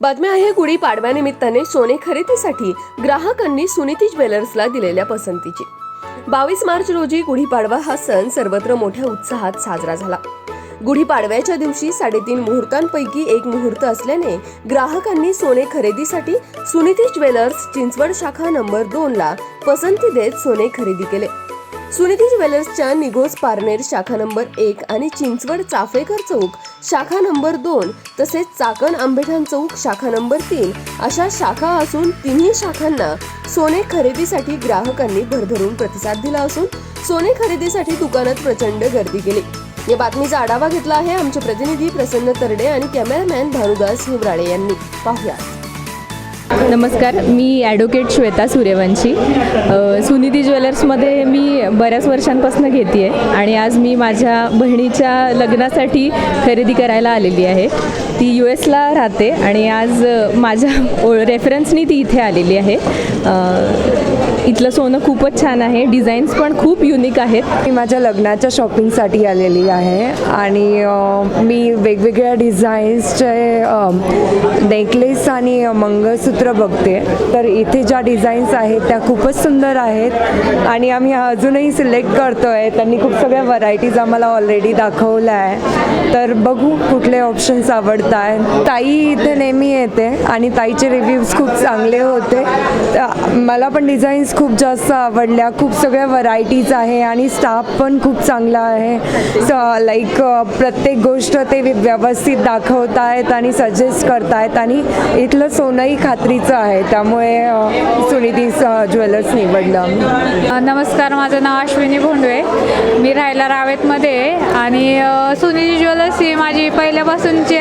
बातमी आहे गुढी पाडव्यानिमित्ताने सोने खरेदीसाठी ग्राहकांनी सुनीती ज्वेलर्सला दिलेल्या पसंतीची. बावीस मार्च रोजी गुढीपाडवा हा सण सर्वत्र मोठ्या उत्साहात साजरा झाला. गुढीपाडव्याच्या दिवशी साडेतीन मुहूर्तांपैकी एक मुहूर्त असल्याने ग्राहकांनी सोने खरेदीसाठी सुनीती ज्वेलर्स चिंचवड शाखा नंबर दोन ला पसंती देत सोने खरेदी केले. सुनिधी ज्वेलर्सच्या निघोज पारनेर शाखा नंबर एक आणि चिंचवड चाफेकर चौक शाखा नंबर दोन तसेच चाकण आंबेठाण चौक शाखा नंबर तीन अशा शाखा असून तिन्ही शाखांना सोने खरेदीसाठी ग्राहकांनी भरभरून प्रतिसाद दिला असून सोने खरेदीसाठी दुकानात प्रचंड गर्दी केली. या बातमीचा आढावा घेतला आहे आमचे प्रतिनिधी प्रसन्न तरडे आणि कॅमेरामॅन भानुदास हिवराळे यांनी. पाहुयात. नमस्कार मी ॲडव्होकेट श्वेता सूर्यवंशी. सुनिधी ज्वेलर्समध्ये मी बऱ्याच वर्षांपासून घेते आहे आणि आज मी माझ्या बहिणीच्या लग्नासाठी खरेदी करायला आलेली आहे. ती यू एसला राहते आणि आज माझ्या ओ रेफरन्सनी ती इथे आलेली आहे. इथलं सोनं खूपच छान आहे. डिझाईन्स पण खूप युनिक आहेत. मी माझ्या लग्नाच्या शॉपिंगसाठी आलेली आहे आणि मी वेगवेगळ्या डिझाईन्सचे नेकलेस आणि मंगळसूत्र बघते. तर इथे ज्या डिझाईन्स आहेत त्या खूपच सुंदर आहेत आणि आम्ही अजूनही सिलेक्ट करतो आहे त्यांनी खूप सगळ्या व्हरायटीज आम्हाला ऑलरेडी दाखवल्या आहे. तर बघू कुठले ऑप्शन्स आवडत आहेत ताई इथे नेहमी येते आणि ताईचे रिव्ह्यूज खूप चांगले होते. तर मला पण डिझाईन्स खूप जास्त आवडल्या खूप सगळ्या व्हरायटीज आहे आणि स्टाफ पण खूप चांगला आहे. लाईक प्रत्येक गोष्ट ते वि- व्यवस्थित दाखवत आहेत आणि सजेस्ट करतायत आणि इथलं सोनंही खात्रीचं आहे. त्यामुळे सुनिधी ज्वेलर्स निवडलं. नमस्कार माझं नाव अश्विनी भोंडवे. मी राहायला रावेतमध्ये आणि सुनिधी ज्वेलर्स ही माझी पहिल्यापासूनची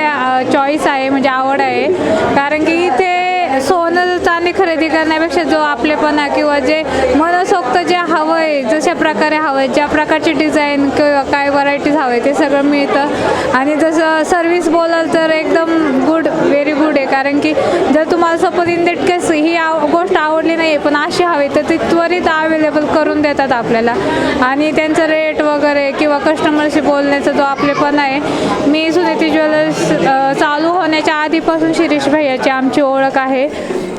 चॉईस आहे म्हणजे आवड आहे. कारण की इथे सोनं चांदी खरेदी करण्यापेक्षा जो आपलेपणा किंवा जे मनसोक्त जे हवं आहे जशा प्रकारे हवं आहे ज्या प्रकारची डिझाईन किंवा काय व्हरायटीज हवं आहे ते सगळं मिळतं. आणि जसं सर्विस बोलाल तर एकदम गुड व्हेरी गुड आहे कारण की जर तुम्हाला सपोज इन दॅट केस ही आव गोष्ट आवडली नाही आहे पण अशी हवी तर ती त्वरित अवेलेबल करून देतात आपल्याला. आणि त्यांचं रेट वगैरे किंवा कस्टमरशी बोलण्याचा जो आपलेपण आहे मी सुनीती ज्वेलर्स चालू होण्याच्या आधीपासून शिरीष भैयाची आमची ओळख आहे.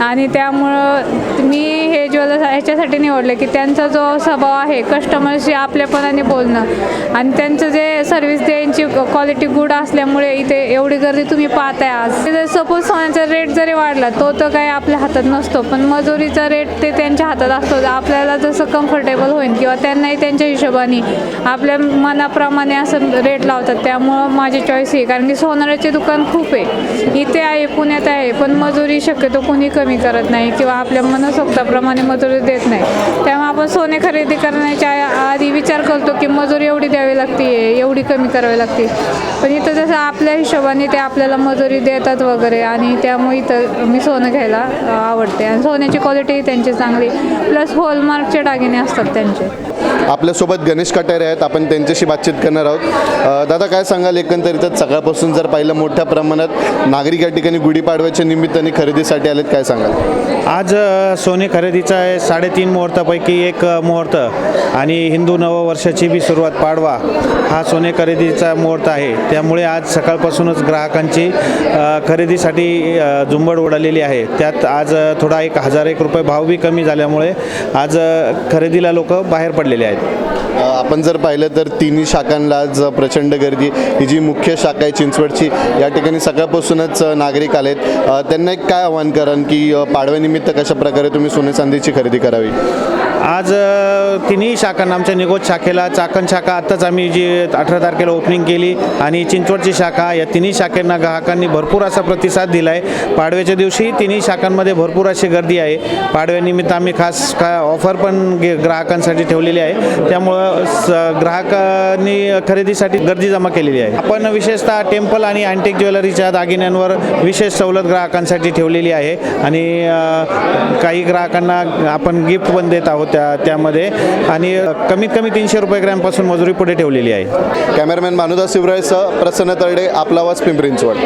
आणि त्यामुळं मी हे ज्वेलर्स ह्याच्यासाठी निवडले की त्यांचा जो स्वभाव आहे कस्टमरशी आपल्यापणाने बोलणं आणि त्यांचं जे सर्व्हिस द्यायची क्वालिटी गुड असल्यामुळे इथे एवढी गर्दी तुम्ही पाहताय आज. जर सपोज सोन्याचा रेट जरी वाढला तो तर काही आपल्या हातात नसतो पण मजुरीचा रेट ते त्यांच्या हातात असतो. आपल्याला जसं कम्फर्टेबल होईल किंवा त्यांनाही त्यांच्या हिशोबाने आपल्या मनाप्रमाणे असं रेट लावतात. त्यामुळं माझी चॉईस आहे. कारण की सोनाराचे दुकान खूप आहे. इथे आहे पुण्यात आहे पण मजुरी शक्यतो कोणी कमी कमी करत नाही किंवा आपल्या मनसोक्ताप्रमाणे मजुरी देत नाही. त्यामुळे आपण सोने खरेदी करण्याच्या आधी विचार करतो की मजुरी एवढी द्यावी लागते एवढी कमी करावी लागते. पण इथं जसं आपल्या हिशोबाने ते आपल्याला मजुरी देतात वगैरे आणि त्यामुळे इथं मी सोनं घ्यायला आवडते. आणि सोन्याची क्वालिटी त्यांची चांगली. प्लस हॉलमार्कचे दागिने असतात त्यांचे. आपल्यासोबत गणेश कटारे आहेत. आपण त्यांच्याशी बातचीत करणार आहोत. दादा काय सांगाल? एकंदरीतच सकाळपासून जर पाहिलं मोठ्या प्रमाणात नागरिक या ठिकाणी गुढीपाडव्याच्या निमित्ताने खरेदीसाठी आलेत काय सांगाल? आज सोने खरेदीचा आहे. साडेतीन मुहूर्तापैकी एक मुहूर्त आणि हिंदू नववर्षाची बी सुरुवात पाडवा हा सोने खरेदीचा मुहूर्त आहे. त्यामुळे आज सकाळपासूनच ग्राहकांची खरेदीसाठी झुंबड उडालेली आहे. त्यात आज थोडा एक हजार एक रुपये भाव बी कमी झाल्यामुळे आज खरेदीला लोक बाहेर पडलेले आहेत. आपण जर पाहिलं तर तिन्ही शाखांला आज प्रचंड गर्दी. ही जी मुख्य शाखा आहे चिंचवडची या ठिकाणी सकाळपासूनच नागरिक आलेत. त्यांना एक काय आव्हान? कारण की पाडव्यानिमित्त कशा प्रकारे तुम्ही सोने चांदीची खरेदी करावी? आज तिन्ही शाखांना आमच्या निगोज शाखेला चाकण शाखा आत्ताच आम्ही जी अठरा तारखेला ओपनिंग केली आणि चिंचवडची शाखा या तिन्ही शाखेंना ग्राहकांनी भरपूर असा प्रतिसाद दिला आहे पाडव्याच्या दिवशी तिन्ही शाखांमध्ये भरपूर अशी गर्दी आहे. पाडव्यानिमित्त आम्ही खास का ऑफर पण गे- ग्राहकांसाठी ठेवलेली आहे. त्यामुळं स ग्राहकांनी खरेदीसाठी गर्दी जमा केलेली आहे. आपण विशेषतः टेम्पल आणि अँटिक ज्वेलरीच्या दागिन्यांवर विशेष सवलत ग्राहकांसाठी ठेवलेली आहे. आणि काही ग्राहकांना आपण गिफ्ट पण देत आहोत. त्या त्यामध्ये आणि कमीत कमी तीनशे रुपये ग्रॅमपासून मजुरी पुढे ठेवलेली आहे. कॅमेरामॅन मानुदास शिवरायसह प्रसन्न तळडे आपला आवाज पिंपरी चिंचवड.